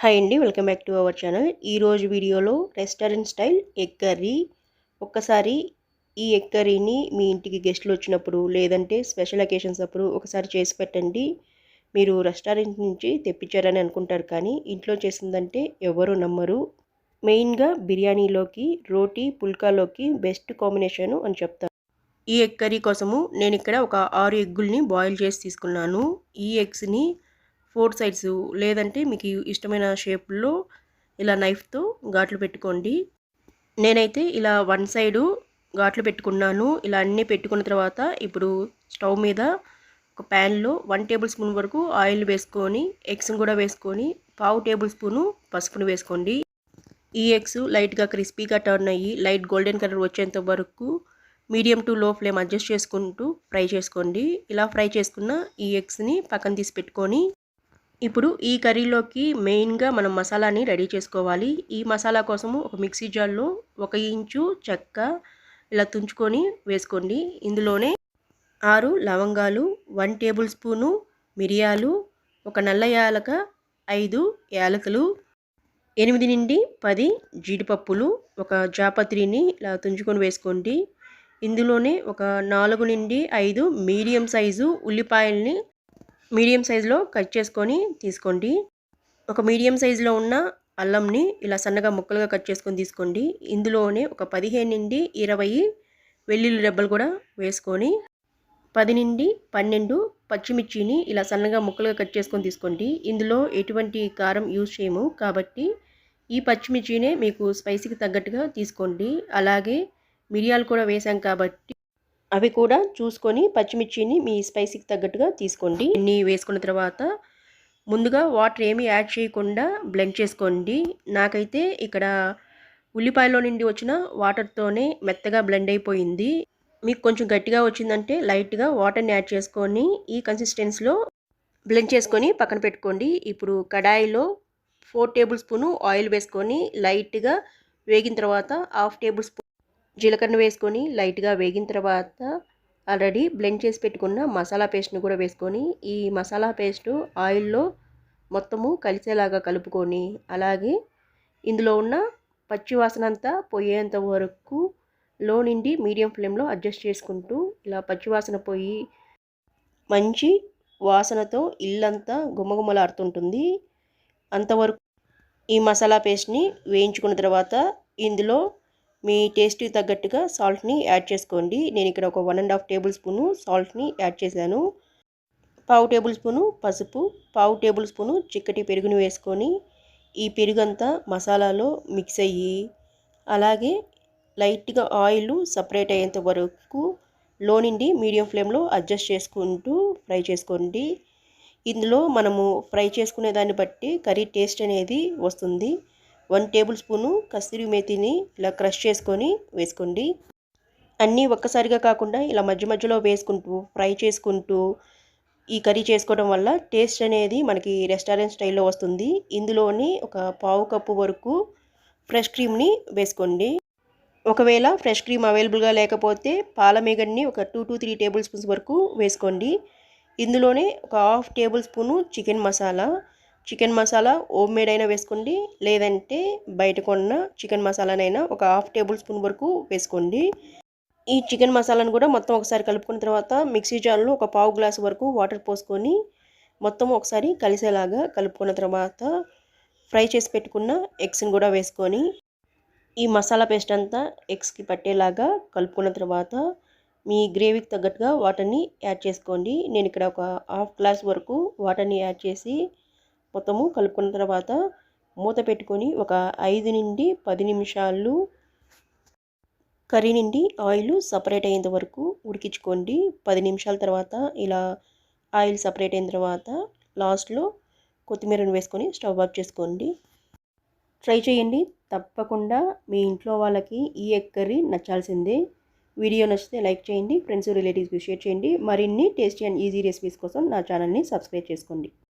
Hi అండి welcome back to our channel. ఈరోజు వీడియోలో రెస్టారెంట్ స్టైల్ ఎగ్ కర్రీ. ఒక్కసారి ఈ ఎగ్ కర్రీని మీ ఇంటికి గెస్ట్లు వచ్చినప్పుడు లేదంటే స్పెషల్ అకేషన్స్ అప్పుడు ఒకసారి చేసి పెట్టండి. మీరు రెస్టారెంట్ నుంచి తెప్పించారని అనుకుంటారు కానీ ఇంట్లో చేసిందంటే ఎవరు నమ్మరు. మెయిన్గా బిర్యానీలోకి రోటీ పుల్కాలోకి బెస్ట్ కాంబినేషను అని చెప్తాను ఈ ఎగ్ కర్రీ కోసము నేను ఇక్కడ ఒక ఆరు ఎగ్గుల్ని బాయిల్ చేసి తీసుకున్నాను. ఈ ఎగ్స్ని ఫోర్ సైడ్స్ లేదంటే మీకు ఇష్టమైన షేప్లో ఇలా నైఫ్తో ఘాట్లు పెట్టుకోండి. నేనైతే ఇలా వన్ సైడు ఘాట్లు పెట్టుకున్నాను. ఇలా అన్నీ పెట్టుకున్న తర్వాత ఇప్పుడు స్టవ్ మీద ఒక ప్యాన్లో వన్ టేబుల్ స్పూన్ వరకు ఆయిల్ వేసుకొని ఎగ్స్ని కూడా వేసుకొని పావు టేబుల్ స్పూను పసుపును వేసుకోండి. ఈ ఎగ్స్ లైట్గా క్రిస్పీగా టర్న్ అయ్యి లైట్ గోల్డెన్ కలర్ వచ్చేంత వరకు medium to low flame adjust చేసుకుంటూ ఫ్రై చేసుకోండి. ఇలా ఫ్రై చేసుకున్న ఈ ఎగ్స్ని పక్కన తీసి పెట్టుకొని ఇప్పుడు ఈ కర్రీలోకి మెయిన్గా మనం మసాలాని రెడీ చేసుకోవాలి. ఈ మసాలా కోసము ఒక మిక్సీ జార్లో ఒక ఇంచు చెక్క ఇలా తుంచుకొని వేసుకోండి. ఇందులోనే ఆరు లవంగాలు వన్ టేబుల్ స్పూను మిరియాలు ఒక నల్ల యాలక ఐదు యాలకులు ఎనిమిది నుండి పది జీడిపప్పులు ఒక జాపత్రిని ఇలా తుంచుకొని వేసుకోండి. ఇందులోనే ఒక నాలుగు నుండి ఐదు మీడియం సైజు ఉల్లిపాయల్ని మీడియం సైజులో కట్ చేసుకొని తీసుకోండి. ఒక మీడియం సైజులో ఉన్న అల్లంని ఇలా సన్నగా ముక్కలుగా కట్ చేసుకొని తీసుకోండి. ఇందులోనే ఒక పదిహేను నుండి ఇరవై వెల్లుల్లి రెబ్బలు కూడా వేసుకొని పది నుండి పన్నెండు పచ్చిమిర్చిని ఇలా సన్నగా ముక్కలుగా కట్ చేసుకొని తీసుకోండి. ఇందులో ఎటువంటి కారం యూజ్ చేయము. కాబట్టి ఈ పచ్చిమిర్చినే మీకు స్పైసీకి తగ్గట్టుగా తీసుకోండి. అలాగే మిరియాలు కూడా వేసాం కాబట్టి అవి కూడా చూసుకొని పచ్చిమిర్చిని మీ స్పైసీకి తగ్గట్టుగా తీసుకోండి. ఇన్ని వేసుకున్న తర్వాత ముందుగా వాటర్ ఏమీ యాడ్ చేయకుండా బ్లెండ్ చేసుకోండి. నాకైతే ఇక్కడ ఉల్లిపాయలో నుండి వచ్చిన వాటర్తోనే మెత్తగా బ్లెండ్ అయిపోయింది. మీకు కొంచెం గట్టిగా వచ్చిందంటే లైట్గా వాటర్ని యాడ్ చేసుకొని ఈ కన్సిస్టెన్సీలో బ్లెండ్ చేసుకొని పక్కన పెట్టుకోండి. ఇప్పుడు కడాయిలో ఫోర్ టేబుల్ స్పూను ఆయిల్ వేసుకొని లైట్గా వేగిన తర్వాత హాఫ్ టేబుల్ స్పూన్ జీలకర్ర వేసుకొని లైట్గా వేగిన తర్వాత ఆల్రెడీ బ్లెండ్ చేసి పెట్టుకున్న మసాలా పేస్ట్ని కూడా వేసుకొని ఈ మసాలా పేస్ట్ ఆయిల్లో మొత్తము కలిసేలాగా కలుపుకొని అలాగే ఇందులో ఉన్న పచ్చి వాసన అంతా పోయేంత వరకు లో నుండి మీడియం ఫ్లేమ్లో అడ్జస్ట్ చేసుకుంటూ ఇలా పచ్చివాసన పోయి మంచి వాసనతో ఇల్లంతా గుమ్మగుమ్మలాడుతుంటుంది అంతవరకు ఈ మసాలా పేస్ట్ని వేయించుకున్న తర్వాత ఇందులో మీ టేస్ట్కి తగ్గట్టుగా సాల్ట్ని యాడ్ చేసుకోండి. నేను ఇక్కడ ఒక one and half table spoon సాల్ట్ని యాడ్ చేశాను. పావు టేబుల్ స్పూను పసుపు పావు టేబుల్ స్పూను చిక్కటి పెరుగుని వేసుకొని ఈ పెరుగంతా మసాలాలో మిక్స్ అయ్యి అలాగే లైట్గా ఆయిల్ సపరేట్ అయ్యేంత వరకు లో నుండి మీడియం ఫ్లేమ్లో అడ్జస్ట్ చేసుకుంటూ ఫ్రై చేసుకోండి. ఇందులో మనము ఫ్రై చేసుకునే దాన్ని బట్టి కర్రీ టేస్ట్ అనేది వస్తుంది. వన్ టేబుల్ స్పూను కస్తూరి మేతిని ఇలా క్రష్ చేసుకొని వేసుకోండి. అన్నీ ఒక్కసారిగా కాకుండా ఇలా మధ్య మధ్యలో వేసుకుంటూ ఫ్రై చేసుకుంటూ ఈ కర్రీ చేసుకోవడం వల్ల టేస్ట్ అనేది మనకి రెస్టారెంట్ స్టైల్లో వస్తుంది. ఇందులోని ఒక పావు కప్పు వరకు ఫ్రెష్ క్రీమ్ని వేసుకోండి. ఒకవేళ ఫ్రెష్ క్రీమ్ అవైలబుల్గా లేకపోతే పాలమేగడ్ని ఒక two to three table spoons వరకు వేసుకోండి. ఇందులోనే ఒక half tablespoon chicken masala chicken masala homemade అయినా వేసుకోండి. లేదంటే బయట కొన్న చికెన్ మసాలానైనా ఒక హాఫ్ టేబుల్ స్పూన్ వరకు వేసుకోండి. ఈ చికెన్ మసాలాను కూడా మొత్తం ఒకసారి కలుపుకున్న తర్వాత మిక్సీ జార్లో ఒక పావు గ్లాస్ వరకు వాటర్ పోసుకొని మొత్తం ఒకసారి కలిసేలాగా కలుపుకున్న తర్వాత ఫ్రై చేసి పెట్టుకున్న ఎగ్స్ని కూడా వేసుకొని ఈ మసాలా పేస్ట్ అంతా ఎగ్స్కి పట్టేలాగా కలుపుకున్న తర్వాత మీ గ్రేవీకి తగ్గట్టుగా వాటర్ని యాడ్ చేసుకోండి. నేను ఇక్కడ ఒక హాఫ్ గ్లాస్ వరకు వాటర్ని యాడ్ చేసి మొత్తము కలుపుకున్న తర్వాత మూత పెట్టుకొని ఒక ఐదు నుండి పది నిమిషాలు కర్రీ నుండి ఆయిల్ సపరేట్ అయ్యేంత వరకు ఉడికించుకోండి. పది నిమిషాల తర్వాత ఇలా ఆయిల్ సపరేట్ అయిన తర్వాత లాస్ట్లో కొత్తిమీరను వేసుకొని స్టవ్ ఆఫ్ చేసుకోండి. ట్రై చేయండి. తప్పకుండా మీ ఇంట్లో వాళ్ళకి ఈ ఎగ్ కర్రీ నచ్చాల్సిందే. వీడియో నచ్చితే లైక్ చేయండి. ఫ్రెండ్స్ రిలేటివ్స్కి షేర్ చేయండి. మరిన్ని టేస్టీ అండ్ ఈజీ రెసిపీస్ కోసం నా ఛానల్ని సబ్స్క్రైబ్ చేసుకోండి.